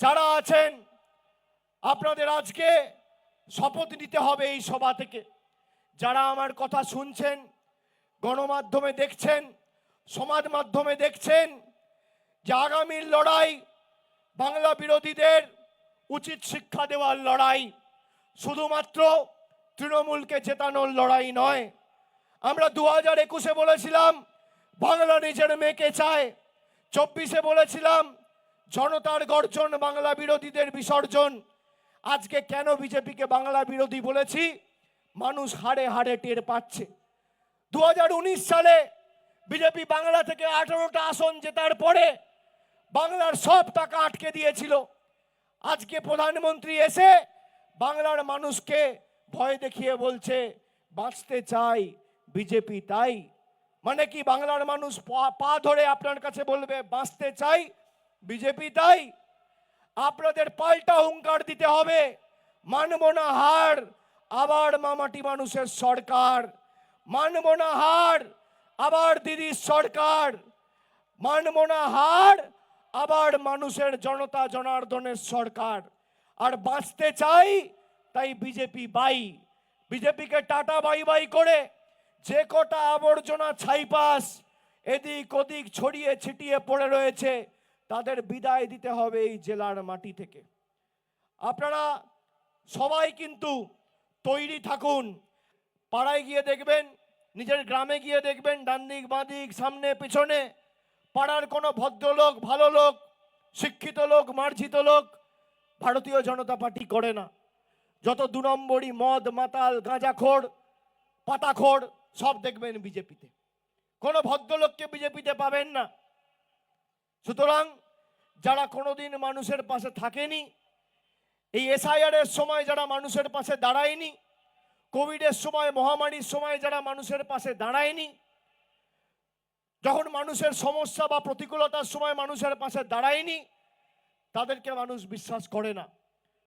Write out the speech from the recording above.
যারা আছেন, আপনাদের আজকে শপথ নিতে হবে এই সভা থেকে। যারা আমার কথা শুনছেন, গণমাধ্যমে দেখছেন, সমাজ মাধ্যমে দেখছেন, যে আগামীর লড়াই বাংলা বিরোধীদের উচিত শিক্ষা দেওয়ার লড়াই, শুধুমাত্র তৃণমূলকে চেতানোর লড়াই নয়। আমরা দু হাজার একুশে বলেছিলাম, বাংলা নিজের মেয়েকে চায়। চব্বিশে বলেছিলাম জনতার গর্জন, বাংলা বিরোধীদের বিসর্জন। আজকে কেন বিজেপিকে বাংলা বিরোধী বলেছি? মানুষ হাড়ে হাড়ে টের পাচ্ছে। দু হাজার উনিশ সালে বিজেপি বাংলা থেকে আঠারোটা আসন জেতার পরে বাংলার সব টাকা আটকে দিয়েছিল। আজকে প্রধানমন্ত্রী এসে বাংলার মানুষকে ভয় দেখিয়ে বলছে, বাঁচতে চাই, বিজেপি তাই। মানে কি, বাংলার মানুষ পা- পা ধরে আপনার কাছে বলবে, বাঁচতে চাই বিজেপি, তাই আপনাদের পাল্টা হুঙ্কার দিতে হবে। মানব না হার, আবার মামাটি মানুষের সরকার। মানব না হার, আবার দিদির সরকার। মানব না হার, আবার মানুষের জনতা জনার্দনের সরকার। আর বাঁচতে চাই, তাই বিজেপি বাই। বিজেপিকে টাটা বাই বাই করে যে কটা আবর্জনা ছাইপাস এদিক ওদিক ছড়িয়ে ছিটিয়ে পড়ে রয়েছে তাদের বিদায় দিতে হবে এই জেলার মাটি থেকে। আপনারা সবাই কিন্তু তৈরি থাকুন। পাড়ায় গিয়ে দেখবেন, নিজের গ্রামে গিয়ে দেখবেন ডান দিক বাঁ দিক সামনে, পিছনে। পাড়ার কোনো ভদ্রলোক, ভালো লোক, শিক্ষিত লোক, মার্জিত লোক ভারতীয় জনতা পার্টি করে না। যত দু নম্বরই মদ, মাতাল, গাঁজাখোর, পাতাখোর, সব দেখবেন বিজেপিতে। কোনো ভদ্রলোককে বিজেপিতে পাবেন না। সুতরাং যারা কোনোদিন মানুষের পাশে থাকেনি, এই এসআইআরের সময় যারা মানুষের পাশে দাঁড়ায়নি, কোভিডের সময়, মহামারীর সময় যারা মানুষের পাশে দাঁড়ায়নি, যখন মানুষের সমস্যা বা প্রতিকূলতার সময় মানুষের পাশে দাঁড়ায়নি, তাদেরকে মানুষ বিশ্বাস করে না।